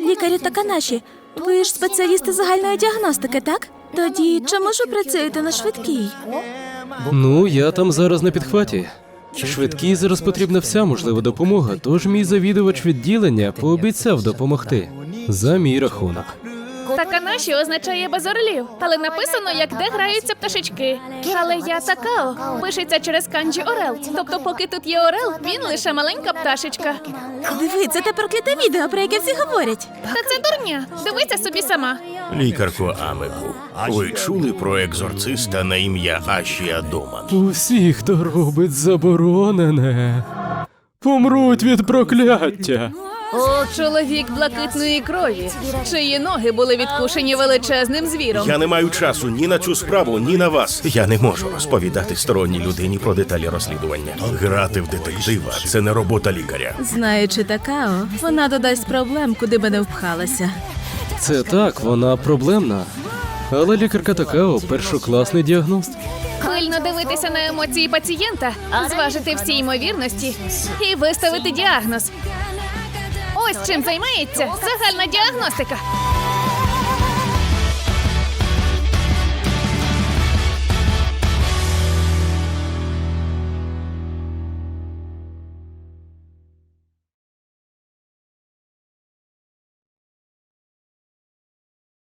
Лікарю Таканаші, ви ж спеціалісти загальної діагностики, так? Тоді чому ж ви працюєте на швидкій? Ну, я там зараз на підхваті. Швидкій зараз потрібна вся можлива допомога, тож мій завідувач відділення пообіцяв допомогти за мій рахунок. Таканаші означає без орлів, але написано, як де граються пташечки. Але я такао пишеться через канджі орел. Тобто, поки тут є орел, він лише маленька пташечка. Диви, це те прокляте відео, про яке всі говорять. Та це дурня. Дивися собі сама. Лікарко Амику, ви чули про екзорциста на ім'я Ашія Доман? Усі, хто робить заборонене, помруть від прокляття. О, чоловік блакитної крові, чиї ноги були відкушені величезним звіром. Я не маю часу ні на цю справу, ні на вас. Я не можу розповідати сторонній людині про деталі розслідування. Грати в детектива це не робота лікаря. Знаючи Такао, вона додасть проблем, куди би не впхалася. Це так, вона проблемна. Але лікарка Такао першокласний діагност. Пильно дивитися на емоції пацієнта, зважити всі ймовірності і виставити діагноз. Ось чим займається загальна діагностика.